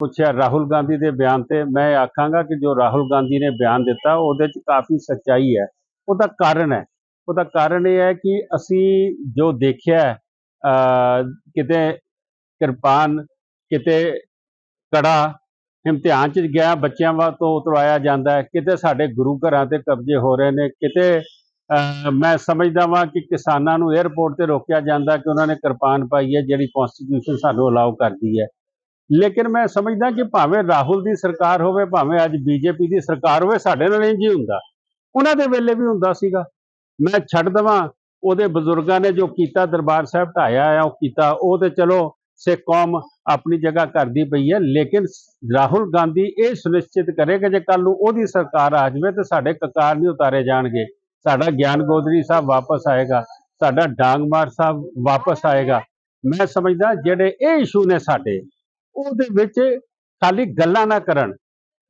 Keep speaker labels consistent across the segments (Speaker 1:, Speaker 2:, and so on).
Speaker 1: ਪੁੱਛਿਆ ਰਾਹੁਲ ਗਾਂਧੀ ਦੇ ਬਿਆਨ ਤੇ, ਮੈਂ ਆਖਾਂਗਾ ਕਿ ਜੋ ਰਾਹੁਲ ਗਾਂਧੀ ਨੇ ਬਿਆਨ ਦਿੱਤਾ, ਉਹਦੇ 'ਚ ਕਾਫੀ ਸੱਚਾਈ ਹੈ। ਉਹਦਾ ਕਾਰਨ ਹੈ। ਉਹਦਾ ਕਾਰਨ ਇਹ ਹੈ ਕਿ ਅਸੀਂ ਜੋ ਦੇਖਿਆ ਕਿਤੇ ਕਿਰਪਾਨ, ਕਿਤੇ ਕੜਾ ਇਮਤਿਹਾਨ 'ਚ ਗਿਆ, ਬੱਚਿਆਂ ਵਾ ਤੋਂ ਉਤਰਵਾਇਆ ਜਾਂਦਾ ਹੈ, ਕਿਤੇ ਸਾਡੇ ਗੁਰੂ ਘਰਾਂ ਤੇ ਕਬਜ਼ੇ ਹੋ ਰਹੇ ਨੇ, ਕਿਤੇ ਮੈਂ ਸਮਝਦਾ ਵਾਂ ਕਿ ਕਿਸਾਨਾਂ ਨੂੰ 에ਅਰਪੋਰਟ ਤੇ ਰੋਕਿਆ ਜਾਂਦਾ ਕਿ ਉਹਨਾਂ ਨੇ ਕਿਰਪਾਨ ਪਾਈ ਹੈ, ਜਿਹੜੀ ਕਨਸਟੀਟਿਊਸ਼ਨ ਸਾਨੂੰ ਅਲਾਉ ਕਰਦੀ ਹੈ। ਲੇਕਿਨ ਮੈਂ ਸਮਝਦਾ ਕਿ ਭਾਵੇਂ ਰਾਹੁਲ ਦੀ ਸਰਕਾਰ ਹੋਵੇ, ਭਾਵੇਂ ਅੱਜ ਬੀਜੇਪੀ ਦੀ ਸਰਕਾਰ ਹੋਵੇ, ਸਾਡੇ ਨਾਲ ਇੰਝ ਹੀ ਹੁੰਦਾ। ਉਹਨਾਂ ਦੇ ਵੇਲੇ ਵੀ ਹੁੰਦਾ ਸੀਗਾ। ਮੈਂ ਛੱਡ ਦਵਾਂ, ਉਹਦੇ ਬਜ਼ੁਰਗਾਂ ਨੇ ਜੋ ਕੀਤਾ, ਦਰਬਾਰ ਸਾਹਿਬ ਢਾਇਆ ਆ, ਉਹ ਕੀਤਾ, ਉਹ ਤੇ ਚਲੋ, ਸਿੱਖ ਕੌਮ ਆਪਣੀ ਜਗ੍ਹਾ ਕਰਦੀ ਪਈ ਹੈ, ਲੇਕਿਨ ਰਾਹੁਲ ਗਾਂਧੀ ਇਹ ਸੁਨਿਸ਼ਚਿਤ ਕਰੇ ਕਿ ਜੇ ਕੱਲ ਨੂੰ ਉਹਦੀ ਸਰਕਾਰ ਆ ਜਾਵੇ, ਤੇ ਸਾਡੇ ਕਕਾਰ ਨਹੀਂ ਉਤਾਰੇ ਜਾਣਗੇ। ਸਾਡਾ ਗਿਆਨ ਗੋਦਰੀ ਸਾਹਿਬ ਵਾਪਸ ਆਏਗਾ, ਸਾਡਾ ਡਾਂਗਮਾਰ ਸਾਹਿਬ ਵਾਪਸ ਆਏਗਾ। ਮੈਂ ਸਮਝਦਾ ਜਿਹੜੇ ਇਹ ਇਸ਼ੂ ਨੇ ਸਾਡੇ ਉਹਦੇ ਵਿੱਚ ਖਾਲੀ ਗੱਲਾਂ ਨਾ ਕਰਨ।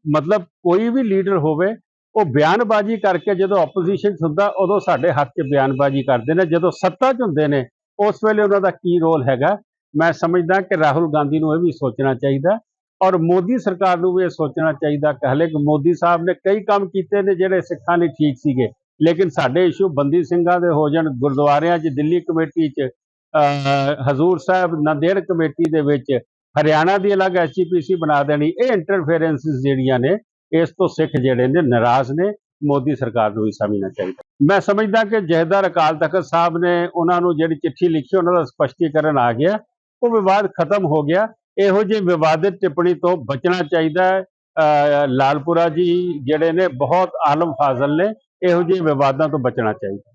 Speaker 1: ਮਤਲਬ ਕੋਈ ਵੀ ਲੀਡਰ ਹੋਵੇ, ਉਹ ਬਿਆਨਬਾਜ਼ੀ ਕਰਕੇ ਜਦੋਂ ਆਪੋਜੀਸ਼ਨ 'ਚ ਹੁੰਦਾ, ਉਦੋਂ ਸਾਡੇ ਹੱਥ 'ਚ ਬਿਆਨਬਾਜ਼ੀ ਕਰਦੇ ਨੇ। ਜਦੋਂ ਸੱਤਾ 'ਚ ਹੁੰਦੇ ਨੇ, ਉਸ ਵੇਲੇ ਉਹਨਾਂ ਦਾ ਕੀ ਰੋਲ ਹੈਗਾ? ਮੈਂ ਸਮਝਦਾ ਕਿ ਰਾਹੁਲ ਗਾਂਧੀ ਨੂੰ ਇਹ ਵੀ ਸੋਚਣਾ ਚਾਹੀਦਾ ਔਰ ਮੋਦੀ ਸਰਕਾਰ ਨੂੰ ਵੀ ਇਹ ਸੋਚਣਾ ਚਾਹੀਦਾ ਕਿ ਹਲੇ ਕਿ ਮੋਦੀ ਸਾਹਿਬ ਨੇ ਕਈ ਕੰਮ ਕੀਤੇ ਨੇ ਜਿਹੜੇ ਸਿੱਖਾਂ ਲਈ ਠੀਕ ਸੀਗੇ। ਲੇਕਿਨ ਸਾਡੇ ਇਸ਼ੂ ਬੰਦੀ ਸਿੰਘਾਂ ਦੇ ਹੋ ਜਾਣ, ਗੁਰਦੁਆਰਿਆਂ 'ਚ, ਦਿੱਲੀ ਕਮੇਟੀ 'ਚ ਹਜ਼ੂਰ ਸਾਹਿਬ, ਨੰਦੇੜ ਕਮੇਟੀ ਦੇ ਵਿੱਚ ਹਰਿਆਣਾ ਦੀ ਅਲੱਗ ਐਸਜੀਪੀਸੀ ਬਣਾ ਦੇਣੀ, ਇਹ ਇੰਟਰਫੇਰੈਂਸਿਸ ਜਿਹੜੀਆਂ ਨੇ, ਇਸ ਤੋਂ ਸਿੱਖ ਜਿਹੜੇ ਨੇ ਨਾਰਾਜ਼ ਨੇ, ਮੋਦੀ ਸਰਕਾਰ ਨੂੰ ਵੀ ਸਮਝਣਾ ਚਾਹੀਦਾ। ਮੈਂ ਸਮਝਦਾ ਕਿ ਜਹੇਦਾਰ ਅਕਾਲ ਤਖਤ ਸਾਹਿਬ ਨੇ ਉਹਨਾਂ ਨੂੰ ਜਿਹੜੀ ਚਿੱਠੀ ਲਿਖੀ, ਉਹਨਾਂ ਦਾ ਸਪਸ਼ਟੀਕਰਨ ਆ ਗਿਆ, ਉਹ ਵਿਵਾਦ ਖਤਮ ਹੋ ਗਿਆ। ਇਹੋ ਜਿਹੀ ਵਿਵਾਦਿਤ ਟਿੱਪਣੀ ਤੋਂ ਬਚਣਾ ਚਾਹੀਦਾ ਹੈ। ਲਾਲਪੁਰਾ ਜੀ ਜਿਹੜੇ ਨੇ ਬਹੁਤ ਆਲਮ ਫਾਜ਼ਲ ਨੇ, ਇਹੋ ਜਿਹੇ ਵਿਵਾਦਾਂ ਤੋਂ ਬਚਣਾ ਚਾਹੀਦਾ।